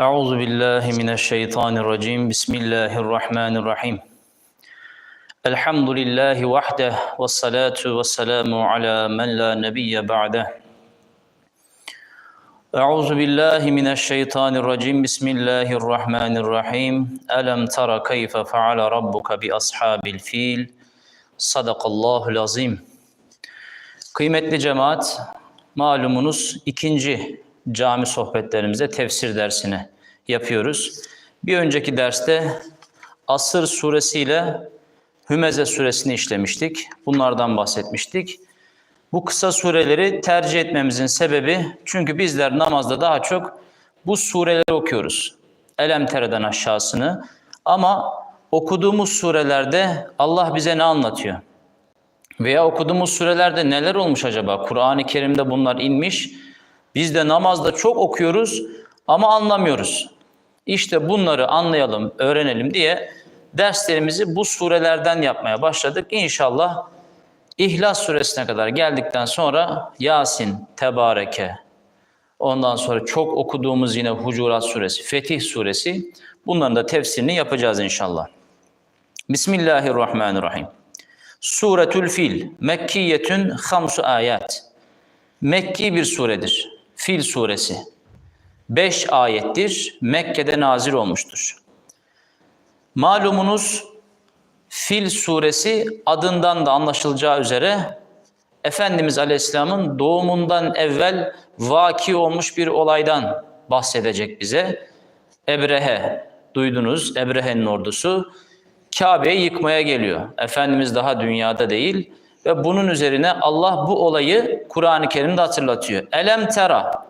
أعوذ بالله من الشيطان الرجيم بسم الله الرحمن الرحيم الحمد لله وحده والصلاة والسلام على من لا نبي بعده أعوذ بالله من الشيطان الرجيم بسم الله الرحمن الرحيم ألم تر كيف فعل ربك بأصحاب الفيل صدق الله العظيم Kıymetli cemaat, malumunuz ikinci cami sohbetlerimize tefsir dersini yapıyoruz. Bir önceki derste Asır suresiyle Hümeze suresini işlemiştik. Bunlardan bahsetmiştik. Bu kısa sureleri tercih etmemizin sebebi çünkü bizler namazda daha çok bu sureleri okuyoruz. Elem Tere'den aşağısını ama okuduğumuz surelerde Allah bize ne anlatıyor? Veya okuduğumuz surelerde neler olmuş acaba? Kur'an-ı Kerim'de bunlar inmiş. Biz de namazda çok okuyoruz ama anlamıyoruz. İşte bunları anlayalım, öğrenelim diye derslerimizi bu surelerden yapmaya başladık. İnşallah İhlas suresine kadar geldikten sonra Yasin, Tebareke, ondan sonra çok okuduğumuz yine Hucurat suresi, Fetih suresi bunların da tefsirini yapacağız inşallah. Bismillahirrahmanirrahim. Suretül Fil, Mekkiyetün hamsu ayat. Mekki bir suredir. Fil suresi. Beş ayettir. Mekke'de nazil olmuştur. Malumunuz Fil suresi adından da anlaşılacağı üzere Efendimiz Aleyhisselam'ın doğumundan evvel vaki olmuş bir olaydan bahsedecek bize. Ebrehe, duydunuz Ebrehe'nin ordusu Kabe'yi yıkmaya geliyor. Efendimiz daha dünyada değil ve bunun üzerine Allah bu olayı Kur'an-ı Kerim'de hatırlatıyor. Elem tera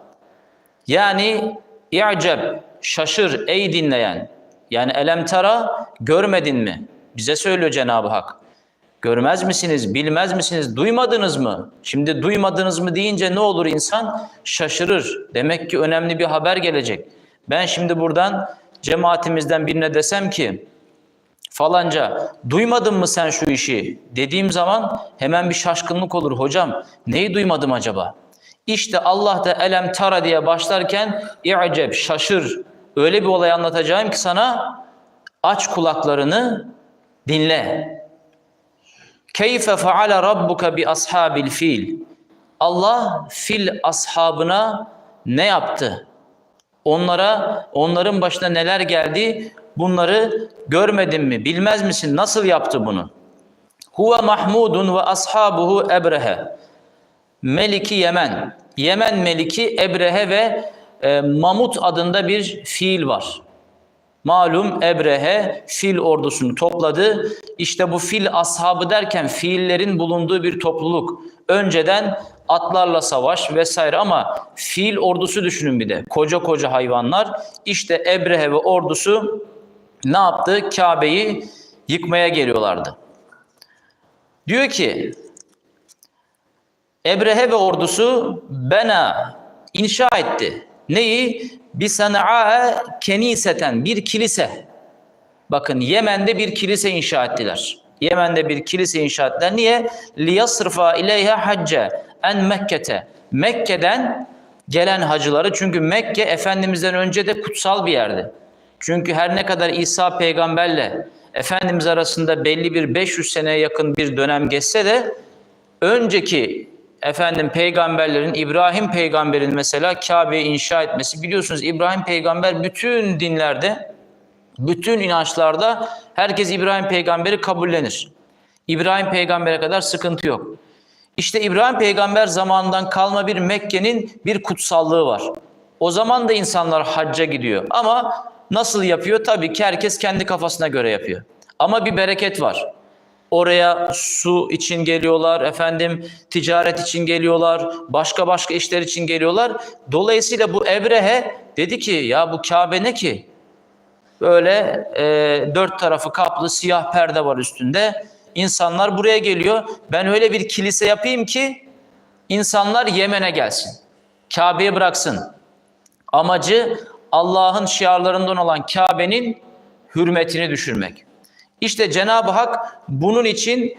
yani i'ceb şaşır ey dinleyen. Yani elem tera görmedin mi? Bize söylüyor Cenab-ı Hak. Görmez misiniz, bilmez misiniz, duymadınız mı? Şimdi duymadınız mı deyince ne olur insan? Şaşırır. Demek ki önemli bir haber gelecek. Ben şimdi buradan cemaatimizden birine desem ki falanca duymadın mı sen şu işi dediğim zaman hemen bir şaşkınlık olur. Hocam neyi duymadım acaba? İşte Allah da elem tara diye başlarken i'ceb şaşır. Öyle bir olay anlatacağım ki sana aç kulaklarını dinle. Keyfe faale rabbuka bi ashabil fil. Allah fil ashabına ne yaptı? Onlara, onların başına neler geldi? Bunları görmedin mi? Bilmez misin? Nasıl yaptı bunu? Huve Mahmudun ve ashabuhu Ebrehe. Meliki Yemen. Yemen Meliki Ebrehe ve e, Mamut adında bir fiil var. Malum Ebrehe fil ordusunu topladı. İşte bu fil ashabı derken fiillerin bulunduğu bir topluluk. Önceden atlarla savaş vesaire ama fil ordusu düşünün bir de. Koca koca hayvanlar. İşte Ebrehe ve ordusu ne yaptı? Kabe'yi yıkmaya geliyorlardı. Diyor ki Ebrehe ve ordusu bena inşa etti. Neyi? Bir sana'a keniseten bir kilise. Bakın Yemen'de bir kilise inşa ettiler. Yemen'de bir kilise inşa ettiler. Niye? Liyasrfa ileyha hacce en Mekke'te. Mekke'den gelen hacıları çünkü Mekke Efendimiz'den önce de kutsal bir yerdi. Çünkü her ne kadar İsa peygamberle Efendimiz arasında belli bir 500 seneye yakın bir dönem geçse de önceki efendim peygamberlerin İbrahim peygamberin mesela Kabe'yi inşa etmesi biliyorsunuz İbrahim peygamber bütün dinlerde bütün inançlarda herkes İbrahim peygamberi kabullenir. İbrahim peygambere kadar sıkıntı yok. İşte İbrahim peygamber zamanından kalma bir Mekke'nin bir kutsallığı var. O zaman da insanlar hacca gidiyor ama nasıl yapıyor? Tabii ki herkes kendi kafasına göre yapıyor. Ama bir bereket var. Oraya su için geliyorlar, efendim ticaret için geliyorlar, başka başka işler için geliyorlar. Dolayısıyla bu Ebrehe dedi ki ya bu Kabe ne ki? Böyle e, dört tarafı kaplı siyah perde var üstünde. İnsanlar buraya geliyor. Ben öyle bir kilise yapayım ki insanlar Yemen'e gelsin. Kabe'yi bıraksın. Amacı Allah'ın şiarlarından olan Kabe'nin hürmetini düşürmek. İşte Cenab-ı Hak bunun için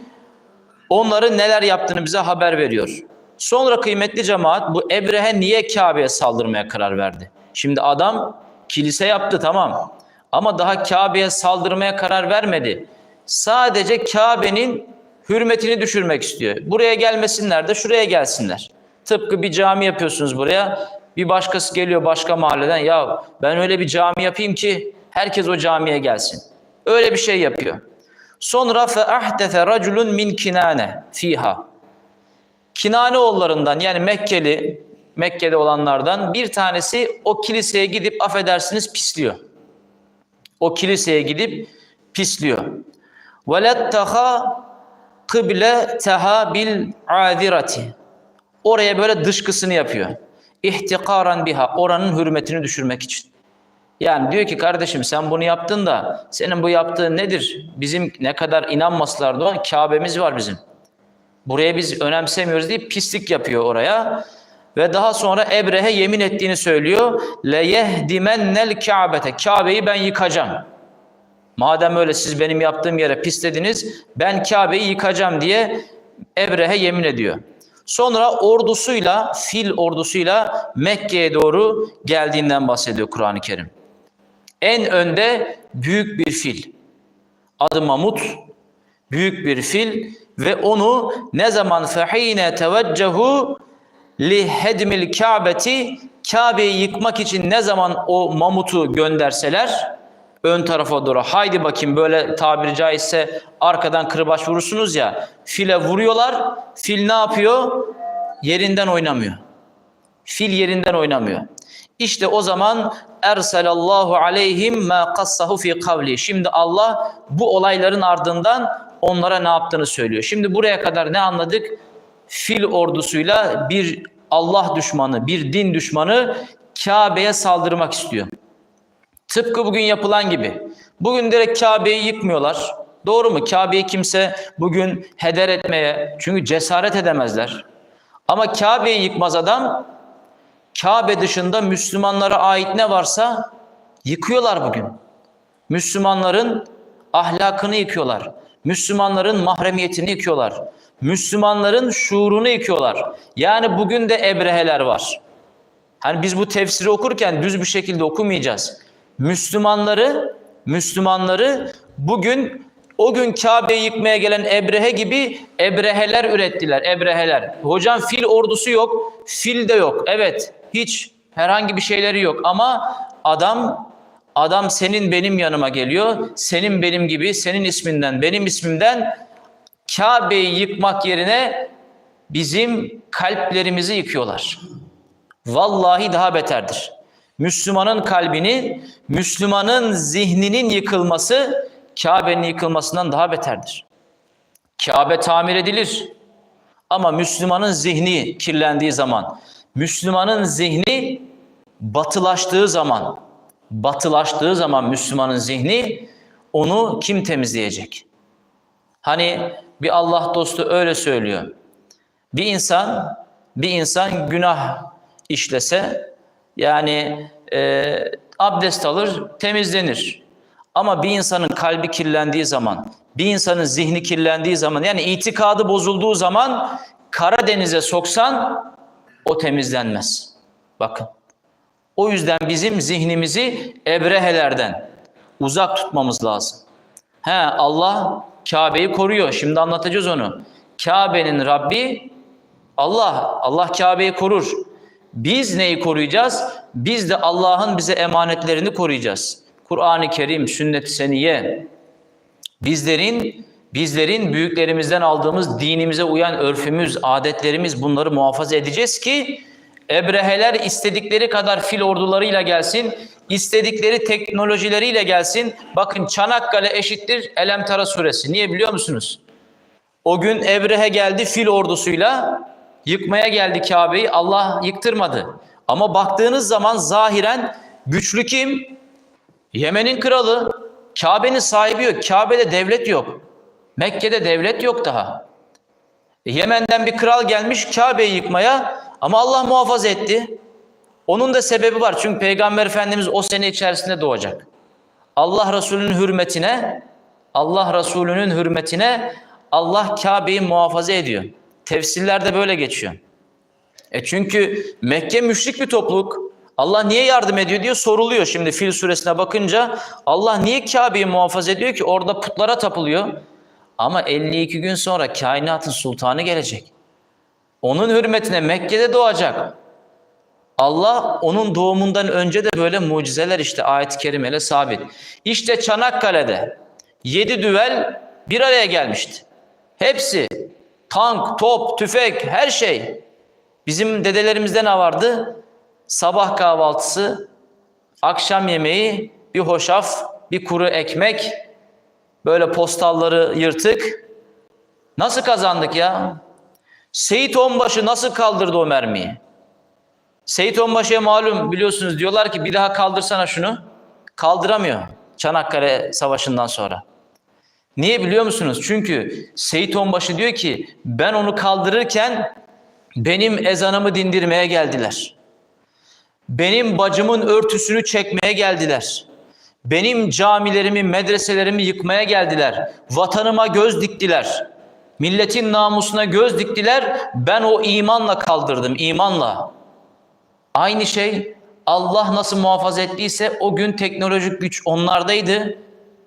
onların neler yaptığını bize haber veriyor. Sonra kıymetli cemaat bu Ebrehe niye Kabe'ye saldırmaya karar verdi? Şimdi adam Kilise yaptı tamam. Ama daha Kabe'ye saldırmaya karar vermedi. Sadece Kabe'nin hürmetini düşürmek istiyor. Buraya gelmesinler de şuraya gelsinler. Tıpkı bir cami yapıyorsunuz buraya. Bir başkası geliyor başka mahalleden. Ya ben öyle bir cami yapayım ki herkes o camiye gelsin. Öyle bir şey yapıyor. Sonra fe ahdese raculun min kinane fiha. Kinane oğullarından yani Mekkeli, Mekke'de olanlardan bir tanesi o kiliseye gidip affedersiniz pisliyor. O kiliseye gidip pisliyor. Veletteha kıble teha bil adirati. Oraya böyle dışkısını yapıyor. İhtikaran biha. Oranın hürmetini düşürmek için. Yani diyor ki kardeşim sen bunu yaptın da senin bu yaptığın nedir? Bizim ne kadar inanmasılar da Kabe'miz var bizim. Buraya biz önemsemiyoruz deyip pislik yapıyor oraya. Ve daha sonra Ebrehe yemin ettiğini söylüyor. Le yehdimennel Kabe'te. Kabe'yi ben yıkacağım. Madem öyle siz benim yaptığım yere pislediniz, ben Kabe'yi yıkacağım diye Ebrehe yemin ediyor. Sonra ordusuyla, fil ordusuyla Mekke'ye doğru geldiğinden bahsediyor Kur'an-ı Kerim. En önde büyük bir fil. Adı Mamut. Büyük bir fil ve onu ne zaman fehine teveccehu li hedmil Kabe'ti Kabe'yi yıkmak için ne zaman o mamutu gönderseler ön tarafa doğru haydi bakayım böyle tabiri caizse arkadan kırbaç vurursunuz ya file vuruyorlar fil ne yapıyor? Yerinden oynamıyor. Fil yerinden oynamıyor. İşte o zaman erselallahu aleyhim ma kassahu fi kavli. Şimdi Allah bu olayların ardından onlara ne yaptığını söylüyor. Şimdi buraya kadar ne anladık? Fil ordusuyla bir Allah düşmanı, bir din düşmanı Kabe'ye saldırmak istiyor. Tıpkı bugün yapılan gibi. Bugün direkt Kabe'yi yıkmıyorlar. Doğru mu? Kabe'yi kimse bugün heder etmeye çünkü cesaret edemezler. Ama Kabe'yi yıkmaz adam Kabe dışında Müslümanlara ait ne varsa yıkıyorlar bugün. Müslümanların ahlakını yıkıyorlar. Müslümanların mahremiyetini yıkıyorlar. Müslümanların şuurunu yıkıyorlar. Yani bugün de ebreheler var. Hani biz bu tefsiri okurken düz bir şekilde okumayacağız. Müslümanları, Müslümanları bugün o gün Kabe'yi yıkmaya gelen Ebrehe gibi Ebreheler ürettiler. Ebreheler. Hocam fil ordusu yok, fil de yok. Evet, hiç herhangi bir şeyleri yok ama adam adam senin benim yanıma geliyor. Senin benim gibi, senin isminden, benim ismimden Kabe'yi yıkmak yerine bizim kalplerimizi yıkıyorlar. Vallahi daha beterdir. Müslümanın kalbini, Müslümanın zihninin yıkılması Kabe'nin yıkılmasından daha beterdir. Kabe tamir edilir. Ama Müslümanın zihni kirlendiği zaman, Müslümanın zihni batılaştığı zaman, batılaştığı zaman Müslümanın zihni onu kim temizleyecek? Hani bir Allah dostu öyle söylüyor. Bir insan, bir insan günah işlese yani e, abdest alır, temizlenir. Ama bir insanın kalbi kirlendiği zaman, bir insanın zihni kirlendiği zaman, yani itikadı bozulduğu zaman Karadeniz'e soksan o temizlenmez. Bakın. O yüzden bizim zihnimizi ebrehelerden uzak tutmamız lazım. He Allah Kabe'yi koruyor. Şimdi anlatacağız onu. Kabe'nin Rabbi Allah. Allah Kabe'yi korur. Biz neyi koruyacağız? Biz de Allah'ın bize emanetlerini koruyacağız. Kur'an-ı Kerim, sünnet-i seniye bizlerin bizlerin büyüklerimizden aldığımız dinimize uyan örfümüz, adetlerimiz bunları muhafaza edeceğiz ki Ebreheler istedikleri kadar fil ordularıyla gelsin, istedikleri teknolojileriyle gelsin. Bakın Çanakkale eşittir Elemtara suresi. Niye biliyor musunuz? O gün Ebrehe geldi fil ordusuyla yıkmaya geldi Kabe'yi. Allah yıktırmadı. Ama baktığınız zaman zahiren güçlü kim? Yemen'in kralı. Kabe'nin sahibi yok. Kabe'de devlet yok. Mekke'de devlet yok daha. E, Yemen'den bir kral gelmiş Kabe'yi yıkmaya ama Allah muhafaza etti. Onun da sebebi var. Çünkü Peygamber Efendimiz o sene içerisinde doğacak. Allah Resulü'nün hürmetine, Allah Resulü'nün hürmetine Allah Kabe'yi muhafaza ediyor. Tefsirlerde böyle geçiyor. E çünkü Mekke müşrik bir topluluk. Allah niye yardım ediyor diye soruluyor şimdi Fil suresine bakınca. Allah niye Kabe'yi muhafaza ediyor ki orada putlara tapılıyor? Ama 52 gün sonra kainatın sultanı gelecek. Onun hürmetine Mekke'de doğacak. Allah onun doğumundan önce de böyle mucizeler işte ayet-i kerimeyle sabit. İşte Çanakkale'de yedi düvel bir araya gelmişti. Hepsi tank, top, tüfek her şey. Bizim dedelerimizde ne vardı? Sabah kahvaltısı, akşam yemeği, bir hoşaf, bir kuru ekmek, böyle postalları yırtık. Nasıl kazandık ya? Seyit Onbaşı nasıl kaldırdı o mermiyi? Seyit Onbaşı'ya malum biliyorsunuz diyorlar ki bir daha kaldırsana şunu. Kaldıramıyor Çanakkale Savaşı'ndan sonra. Niye biliyor musunuz? Çünkü Seyit Onbaşı diyor ki ben onu kaldırırken benim ezanımı dindirmeye geldiler. Benim bacımın örtüsünü çekmeye geldiler. Benim camilerimi, medreselerimi yıkmaya geldiler. Vatanıma göz diktiler. Milletin namusuna göz diktiler. Ben o imanla kaldırdım, imanla. Aynı şey Allah nasıl muhafaza ettiyse o gün teknolojik güç onlardaydı.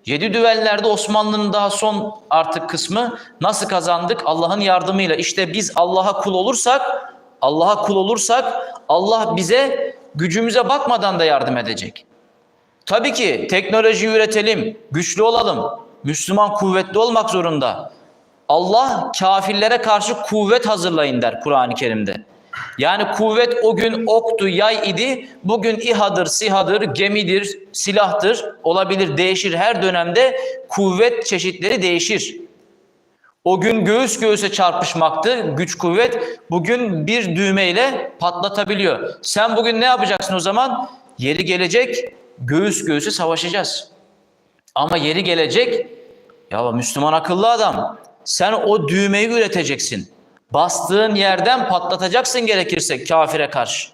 Yedi düvellerde Osmanlı'nın daha son artık kısmı nasıl kazandık? Allah'ın yardımıyla. İşte biz Allah'a kul olursak, Allah'a kul olursak Allah bize gücümüze bakmadan da yardım edecek. Tabii ki teknoloji üretelim, güçlü olalım. Müslüman kuvvetli olmak zorunda. Allah kafirlere karşı kuvvet hazırlayın der Kur'an-ı Kerim'de. Yani kuvvet o gün oktu, yay idi. Bugün İHA'dır, SİHA'dır, gemidir, silahtır. Olabilir, değişir. Her dönemde kuvvet çeşitleri değişir. O gün göğüs göğüse çarpışmaktı güç kuvvet. Bugün bir düğmeyle patlatabiliyor. Sen bugün ne yapacaksın o zaman? Yeri gelecek göğüs göğüse savaşacağız. Ama yeri gelecek ya Müslüman akıllı adam. Sen o düğmeyi üreteceksin. Bastığın yerden patlatacaksın gerekirse kafire karşı.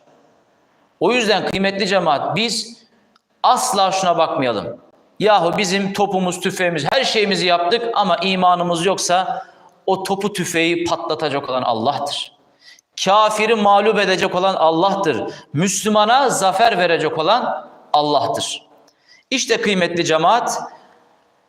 O yüzden kıymetli cemaat biz asla şuna bakmayalım. Yahu bizim topumuz, tüfeğimiz, her şeyimizi yaptık ama imanımız yoksa o topu tüfeği patlatacak olan Allah'tır. Kafiri mağlup edecek olan Allah'tır. Müslümana zafer verecek olan Allah'tır. İşte kıymetli cemaat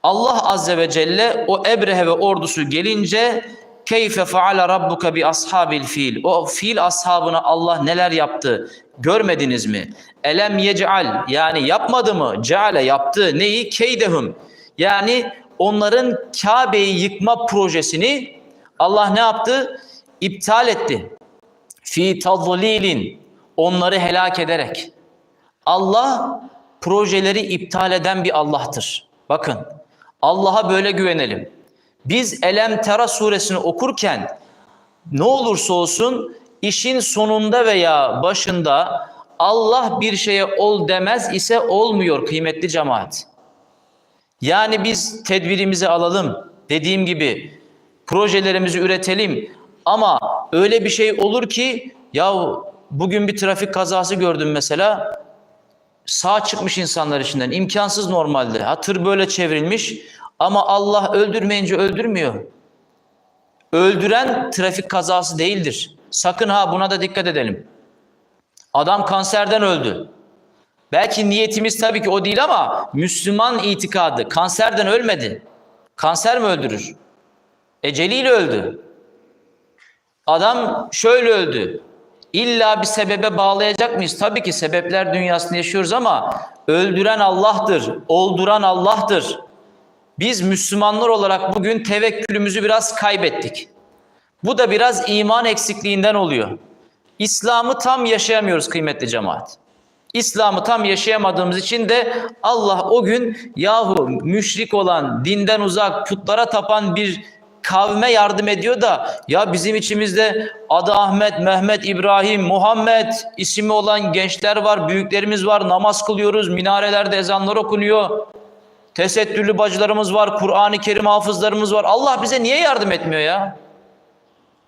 Allah Azze ve Celle o Ebrehe ve ordusu gelince keyfe faale rabbuka bi ashabil fil. O fil ashabına Allah neler yaptı görmediniz mi? Elem yec'al yani yapmadı mı? Ceale yaptı. Neyi? Keydehum. Yani onların Kabe'yi yıkma projesini Allah ne yaptı? İptal etti. Fi tadlilin. Onları helak ederek. Allah projeleri iptal eden bir Allah'tır. Bakın Allah'a böyle güvenelim. Biz Elem Tera suresini okurken ne olursa olsun işin sonunda veya başında Allah bir şeye ol demez ise olmuyor kıymetli cemaat. Yani biz tedbirimizi alalım. Dediğim gibi projelerimizi üretelim. Ama öyle bir şey olur ki ya bugün bir trafik kazası gördüm mesela. Sağ çıkmış insanlar içinden. imkansız normalde. Ha, tır böyle çevrilmiş. Ama Allah öldürmeyince öldürmüyor. Öldüren trafik kazası değildir. Sakın ha buna da dikkat edelim. Adam kanserden öldü. Belki niyetimiz tabii ki o değil ama Müslüman itikadı kanserden ölmedi. Kanser mi öldürür? Eceliyle öldü. Adam şöyle öldü. İlla bir sebebe bağlayacak mıyız? Tabii ki sebepler dünyasında yaşıyoruz ama öldüren Allah'tır, olduran Allah'tır. Biz Müslümanlar olarak bugün tevekkülümüzü biraz kaybettik. Bu da biraz iman eksikliğinden oluyor. İslam'ı tam yaşayamıyoruz kıymetli cemaat. İslam'ı tam yaşayamadığımız için de Allah o gün yahu müşrik olan, dinden uzak, putlara tapan bir kavme yardım ediyor da ya bizim içimizde adı Ahmet, Mehmet, İbrahim, Muhammed ismi olan gençler var, büyüklerimiz var, namaz kılıyoruz, minarelerde ezanlar okunuyor. Tesettürlü bacılarımız var, Kur'an-ı Kerim hafızlarımız var. Allah bize niye yardım etmiyor ya?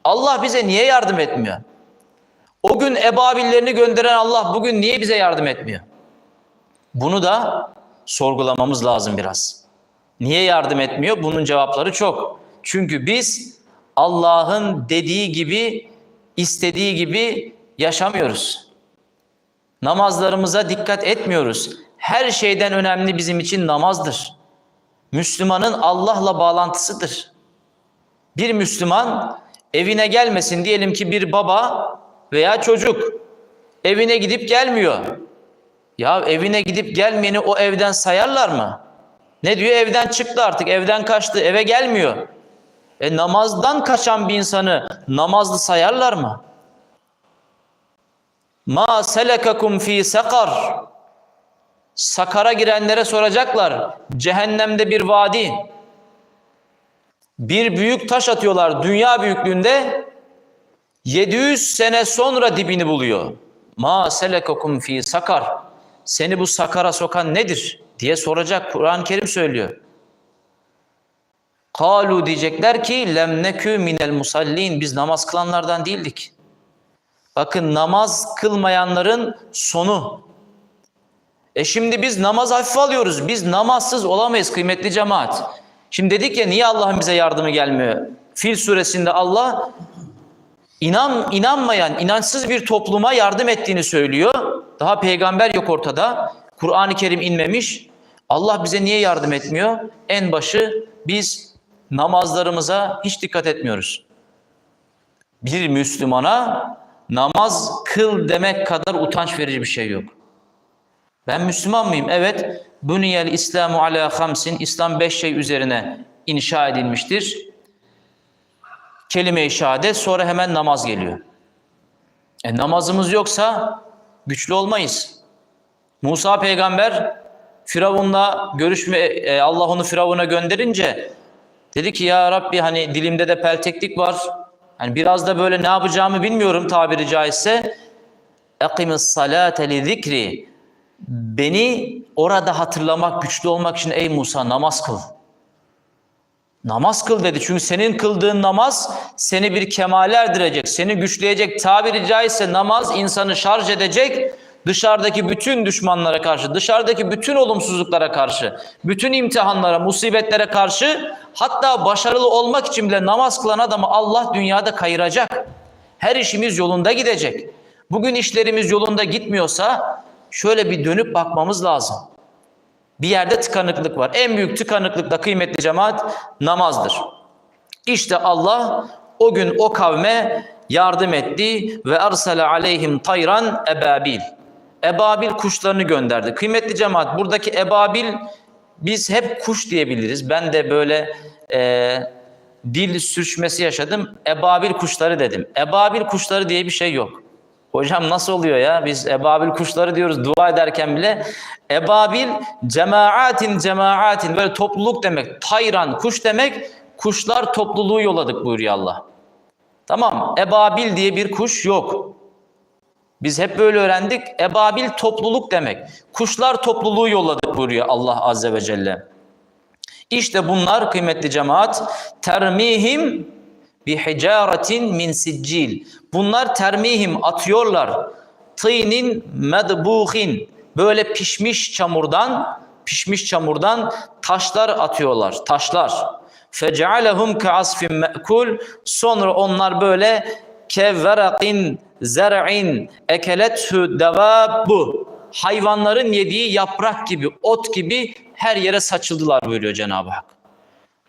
Allah bize niye yardım etmiyor? O gün ebabillerini gönderen Allah bugün niye bize yardım etmiyor? Bunu da sorgulamamız lazım biraz. Niye yardım etmiyor? Bunun cevapları çok. Çünkü biz Allah'ın dediği gibi, istediği gibi yaşamıyoruz. Namazlarımıza dikkat etmiyoruz. Her şeyden önemli bizim için namazdır. Müslümanın Allah'la bağlantısıdır. Bir Müslüman evine gelmesin diyelim ki bir baba veya çocuk evine gidip gelmiyor. Ya evine gidip gelmeyeni o evden sayarlar mı? Ne diyor? Evden çıktı artık, evden kaçtı, eve gelmiyor. E namazdan kaçan bir insanı namazlı sayarlar mı? Ma selekakum fi sakar. Sakara girenlere soracaklar. Cehennemde bir vadi. Bir büyük taş atıyorlar dünya büyüklüğünde. 700 sene sonra dibini buluyor. Ma selekakum fi sakar. Seni bu sakara sokan nedir diye soracak. Kur'an-ı Kerim söylüyor. Kalu diyecekler ki lem nekü minel musallin. Biz namaz kılanlardan değildik. Bakın namaz kılmayanların sonu. E şimdi biz namaz hafife alıyoruz. Biz namazsız olamayız kıymetli cemaat. Şimdi dedik ya niye Allah'ın bize yardımı gelmiyor? Fil suresinde Allah inan inanmayan, inançsız bir topluma yardım ettiğini söylüyor. Daha peygamber yok ortada. Kur'an-ı Kerim inmemiş. Allah bize niye yardım etmiyor? En başı biz namazlarımıza hiç dikkat etmiyoruz. Bir Müslümana namaz kıl demek kadar utanç verici bir şey yok. Ben Müslüman mıyım? Evet. Buniyel İslamu ala hamsin. İslam beş şey üzerine inşa edilmiştir. Kelime-i şehadet sonra hemen namaz geliyor. E namazımız yoksa güçlü olmayız. Musa peygamber Firavun'la görüşme e, Allah onu Firavun'a gönderince dedi ki ya Rabbi hani dilimde de pelteklik var. Hani biraz da böyle ne yapacağımı bilmiyorum tabiri caizse. Ekimis salate li zikri. Beni orada hatırlamak, güçlü olmak için ey Musa namaz kıl. Namaz kıl dedi. Çünkü senin kıldığın namaz seni bir kemale erdirecek, seni güçleyecek. Tabiri caizse namaz insanı şarj edecek. Dışarıdaki bütün düşmanlara karşı, dışarıdaki bütün olumsuzluklara karşı, bütün imtihanlara, musibetlere karşı hatta başarılı olmak için bile namaz kılan adamı Allah dünyada kayıracak. Her işimiz yolunda gidecek. Bugün işlerimiz yolunda gitmiyorsa şöyle bir dönüp bakmamız lazım. Bir yerde tıkanıklık var. En büyük tıkanıklık da kıymetli cemaat namazdır. İşte Allah o gün o kavme yardım etti ve arsale aleyhim tayran ebabil. Ebabil kuşlarını gönderdi. Kıymetli cemaat buradaki ebabil biz hep kuş diyebiliriz. Ben de böyle e, dil sürçmesi yaşadım. Ebabil kuşları dedim. Ebabil kuşları diye bir şey yok. Hocam nasıl oluyor ya? Biz ebabil kuşları diyoruz dua ederken bile. Ebabil cemaatin cemaatin böyle topluluk demek. Tayran kuş demek. Kuşlar topluluğu yolladık buyuruyor Allah. Tamam ebabil diye bir kuş yok. Biz hep böyle öğrendik. Ebabil topluluk demek. Kuşlar topluluğu yolladık buyuruyor Allah Azze ve Celle. İşte bunlar kıymetli cemaat termihim bi hicaretin min siccil. Bunlar termihim atıyorlar. Tînin medbuhin. Böyle pişmiş çamurdan, pişmiş çamurdan taşlar atıyorlar. Taşlar. Fecealehum ka'asfin me'kul. Sonra onlar böyle kevverakin zer'in ekelethu devabbu. Hayvanların yediği yaprak gibi, ot gibi her yere saçıldılar buyuruyor Cenab-ı Hak.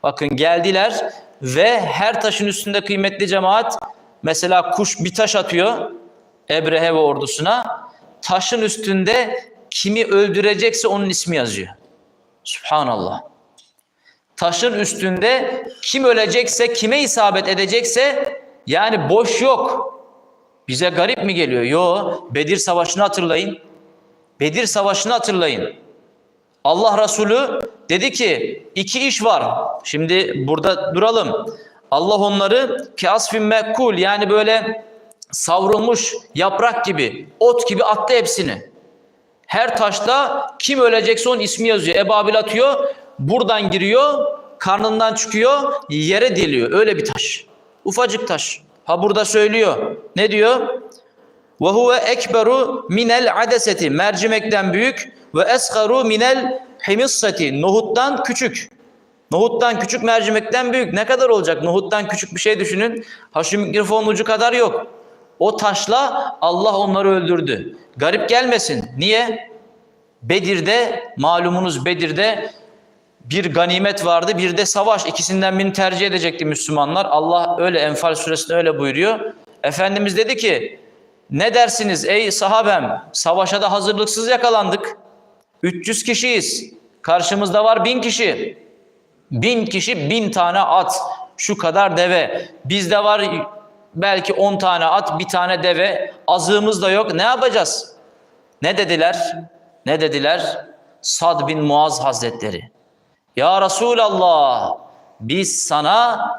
Bakın geldiler ve her taşın üstünde kıymetli cemaat mesela kuş bir taş atıyor Ebrehe ve ordusuna. Taşın üstünde kimi öldürecekse onun ismi yazıyor. Subhanallah. Taşın üstünde kim ölecekse, kime isabet edecekse yani boş yok. Bize garip mi geliyor? Yo, Bedir Savaşı'nı hatırlayın. Bedir Savaşı'nı hatırlayın. Allah Resulü dedi ki iki iş var. Şimdi burada duralım. Allah onları ki asfin mekkul yani böyle savrulmuş yaprak gibi, ot gibi attı hepsini. Her taşta kim ölecekse onun ismi yazıyor. Ebabil atıyor, buradan giriyor, karnından çıkıyor, yere deliyor. Öyle bir taş. Ufacık taş. Ha burada söylüyor. Ne diyor? Ve huve ekberu minel adeseti. Mercimekten büyük ve esgaru minel himissati. Nohuttan küçük. Nohuttan küçük mercimekten büyük. Ne kadar olacak? Nohuttan küçük bir şey düşünün. Ha şu mikrofonun ucu kadar yok. O taşla Allah onları öldürdü. Garip gelmesin. Niye? Bedir'de malumunuz Bedir'de bir ganimet vardı, bir de savaş. İkisinden birini tercih edecekti Müslümanlar. Allah öyle Enfal suresinde öyle buyuruyor. Efendimiz dedi ki, ne dersiniz ey sahabem? Savaşa da hazırlıksız yakalandık. 300 kişiyiz. Karşımızda var 1000 kişi. 1000 kişi 1000 tane at. Şu kadar deve. Bizde var belki 10 tane at, bir tane deve. Azığımız da yok. Ne yapacağız? Ne dediler? Ne dediler? Sad bin Muaz Hazretleri. Ya Resulallah biz sana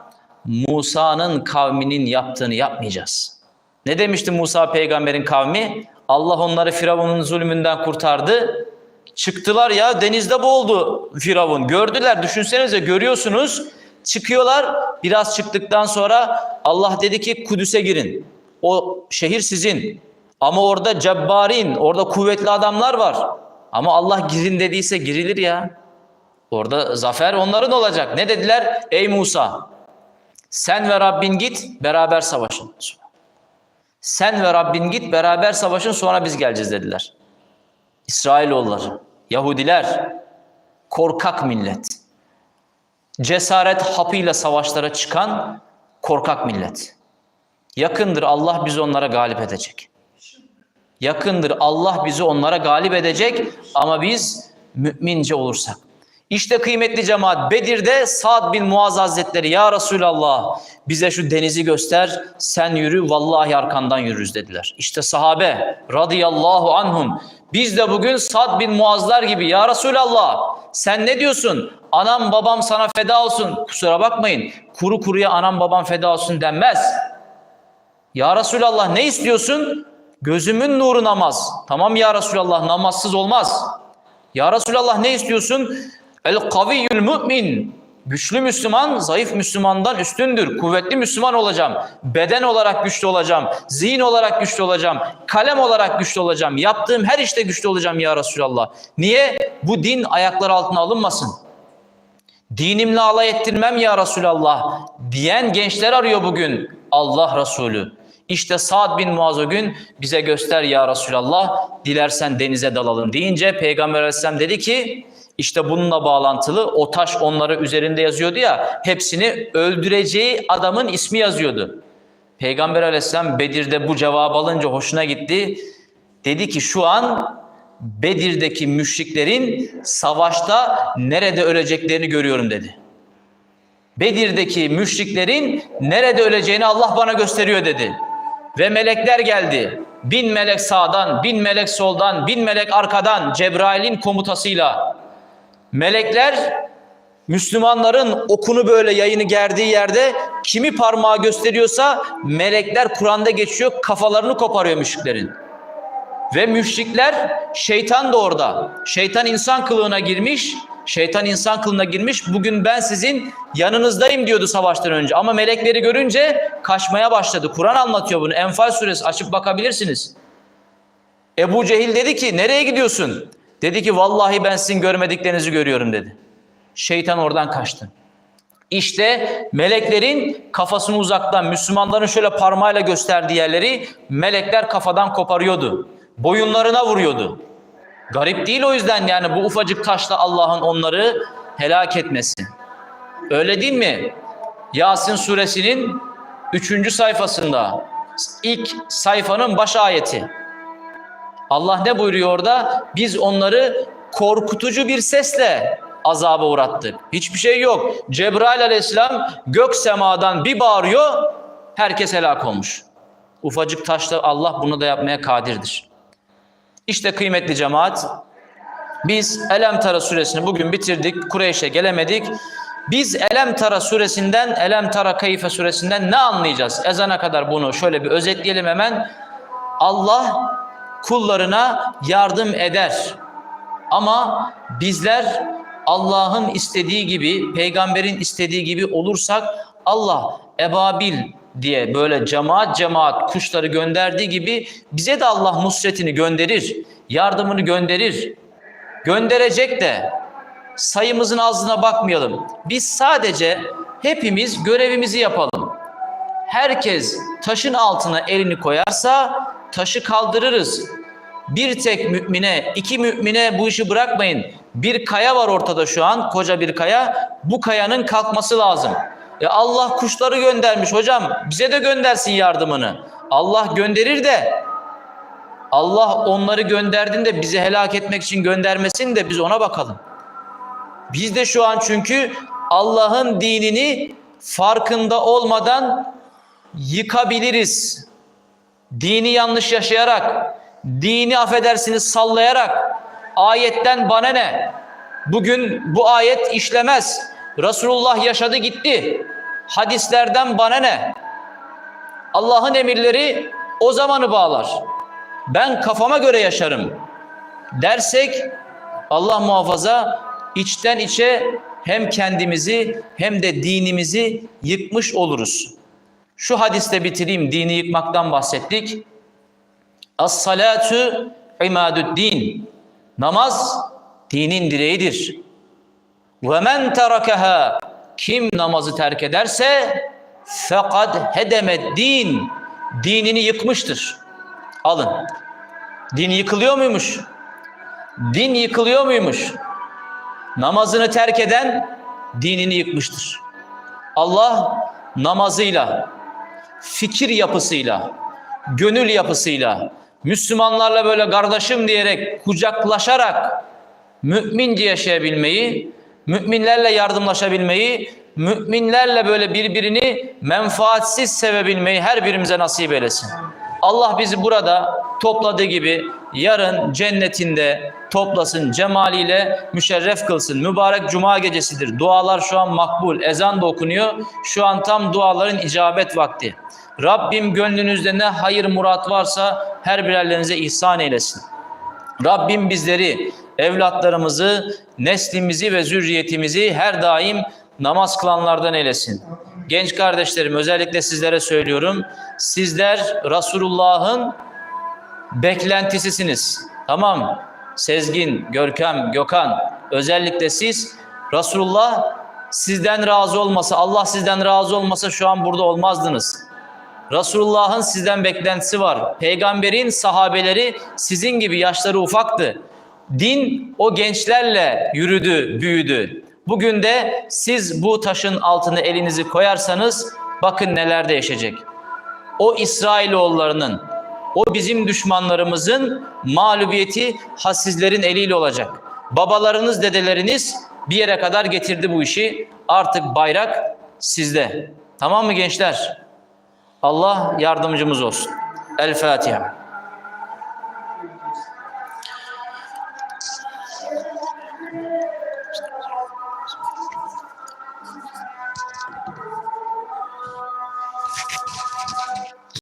Musa'nın kavminin yaptığını yapmayacağız. Ne demişti Musa peygamberin kavmi? Allah onları Firavun'un zulmünden kurtardı. Çıktılar ya denizde boğuldu Firavun. Gördüler düşünsenize görüyorsunuz. Çıkıyorlar biraz çıktıktan sonra Allah dedi ki Kudüs'e girin. O şehir sizin. Ama orada cebbarin, orada kuvvetli adamlar var. Ama Allah girin dediyse girilir ya. Orada zafer onların olacak. Ne dediler? Ey Musa sen ve Rabbin git beraber savaşın. Sen ve Rabbin git beraber savaşın sonra biz geleceğiz dediler. İsrailoğulları, Yahudiler korkak millet. Cesaret hapıyla savaşlara çıkan korkak millet. Yakındır Allah bizi onlara galip edecek. Yakındır Allah bizi onlara galip edecek ama biz mümince olursak. İşte kıymetli cemaat Bedir'de Sa'd bin Muaz Hazretleri ya Resulallah bize şu denizi göster sen yürü vallahi arkandan yürürüz dediler. İşte sahabe radıyallahu anhum biz de bugün Sa'd bin Muazlar gibi ya Resulallah sen ne diyorsun? Anam babam sana feda olsun. Kusura bakmayın kuru kuruya anam babam feda olsun denmez. Ya Resulallah ne istiyorsun? Gözümün nuru namaz. Tamam ya Resulallah namazsız olmaz. Ya Resulallah ne istiyorsun? El kaviyyül mümin. Güçlü Müslüman, zayıf Müslümandan üstündür. Kuvvetli Müslüman olacağım. Beden olarak güçlü olacağım. Zihin olarak güçlü olacağım. Kalem olarak güçlü olacağım. Yaptığım her işte güçlü olacağım ya Resulallah. Niye? Bu din ayaklar altına alınmasın. Dinimle alay ettirmem ya Resulallah diyen gençler arıyor bugün Allah Resulü. İşte Sa'd bin Muaz o gün bize göster ya Resulallah dilersen denize dalalım deyince Peygamber Aleyhisselam dedi ki işte bununla bağlantılı o taş onları üzerinde yazıyordu ya hepsini öldüreceği adamın ismi yazıyordu. Peygamber Aleyhisselam Bedir'de bu cevabı alınca hoşuna gitti. Dedi ki şu an Bedir'deki müşriklerin savaşta nerede öleceklerini görüyorum dedi. Bedir'deki müşriklerin nerede öleceğini Allah bana gösteriyor dedi. Ve melekler geldi. Bin melek sağdan, bin melek soldan, bin melek arkadan Cebrail'in komutasıyla. Melekler Müslümanların okunu böyle yayını gerdiği yerde kimi parmağı gösteriyorsa melekler Kur'an'da geçiyor kafalarını koparıyor müşriklerin. Ve müşrikler şeytan da orada. Şeytan insan kılığına girmiş. Şeytan insan kılığına girmiş. Bugün ben sizin yanınızdayım diyordu savaştan önce. Ama melekleri görünce kaçmaya başladı. Kur'an anlatıyor bunu. Enfal suresi açıp bakabilirsiniz. Ebu Cehil dedi ki nereye gidiyorsun? Dedi ki vallahi ben sizin görmediklerinizi görüyorum dedi. Şeytan oradan kaçtı. İşte meleklerin kafasını uzaktan Müslümanların şöyle parmağıyla gösterdiği yerleri melekler kafadan koparıyordu. Boyunlarına vuruyordu. Garip değil o yüzden yani bu ufacık taşla Allah'ın onları helak etmesi. Öyle değil mi? Yasin suresinin 3. sayfasında ilk sayfanın baş ayeti. Allah ne buyuruyor orada? Biz onları korkutucu bir sesle azaba uğrattık. Hiçbir şey yok. Cebrail aleyhisselam gök semadan bir bağırıyor, herkes helak olmuş. Ufacık taşla Allah bunu da yapmaya kadirdir. İşte kıymetli cemaat, biz Elem Tara suresini bugün bitirdik, Kureyş'e gelemedik. Biz Elem Tara suresinden, Elem Tara Kayfe suresinden ne anlayacağız? Ezana kadar bunu şöyle bir özetleyelim hemen. Allah kullarına yardım eder. Ama bizler Allah'ın istediği gibi, peygamberin istediği gibi olursak Allah ebabil diye böyle cemaat cemaat kuşları gönderdiği gibi bize de Allah nusretini gönderir, yardımını gönderir. Gönderecek de sayımızın azlığına bakmayalım. Biz sadece hepimiz görevimizi yapalım. herkes taşın altına elini koyarsa taşı kaldırırız. Bir tek mümine, iki mümine bu işi bırakmayın. Bir kaya var ortada şu an, koca bir kaya. Bu kayanın kalkması lazım. E Allah kuşları göndermiş hocam. Bize de göndersin yardımını. Allah gönderir de Allah onları gönderdiğinde bizi helak etmek için göndermesin de biz ona bakalım. Biz de şu an çünkü Allah'ın dinini farkında olmadan yıkabiliriz. Dini yanlış yaşayarak, dini affedersiniz sallayarak, ayetten bana ne? Bugün bu ayet işlemez. Resulullah yaşadı gitti. Hadislerden bana ne? Allah'ın emirleri o zamanı bağlar. Ben kafama göre yaşarım dersek Allah muhafaza içten içe hem kendimizi hem de dinimizi yıkmış oluruz. Şu hadiste bitireyim dini yıkmaktan bahsettik. As-salatu imaduddin. Namaz dinin direğidir. Ve men terakaha kim namazı terk ederse fekad hedemed din. Dinini yıkmıştır. Alın. Din yıkılıyor muymuş? Din yıkılıyor muymuş? Namazını terk eden dinini yıkmıştır. Allah namazıyla, fikir yapısıyla, gönül yapısıyla, Müslümanlarla böyle kardeşim diyerek, kucaklaşarak mümince yaşayabilmeyi, müminlerle yardımlaşabilmeyi, müminlerle böyle birbirini menfaatsiz sevebilmeyi her birimize nasip eylesin. Allah bizi burada topladığı gibi yarın cennetinde toplasın, cemaliyle müşerref kılsın. Mübarek cuma gecesidir. Dualar şu an makbul. Ezan da okunuyor. Şu an tam duaların icabet vakti. Rabbim gönlünüzde ne hayır murat varsa her birerlerinize ihsan eylesin. Rabbim bizleri, evlatlarımızı, neslimizi ve zürriyetimizi her daim namaz kılanlardan eylesin. Genç kardeşlerim özellikle sizlere söylüyorum. Sizler Resulullah'ın beklentisisiniz. Tamam. Sezgin, Görkem, Gökhan özellikle siz Resulullah sizden razı olmasa, Allah sizden razı olmasa şu an burada olmazdınız. Resulullah'ın sizden beklentisi var. Peygamberin sahabeleri sizin gibi yaşları ufaktı. Din o gençlerle yürüdü, büyüdü. Bugün de siz bu taşın altına elinizi koyarsanız bakın neler değişecek. O İsrailoğullarının, o bizim düşmanlarımızın mağlubiyeti hasizlerin eliyle olacak. Babalarınız, dedeleriniz bir yere kadar getirdi bu işi. Artık bayrak sizde. Tamam mı gençler? Allah yardımcımız olsun. El Fatiha.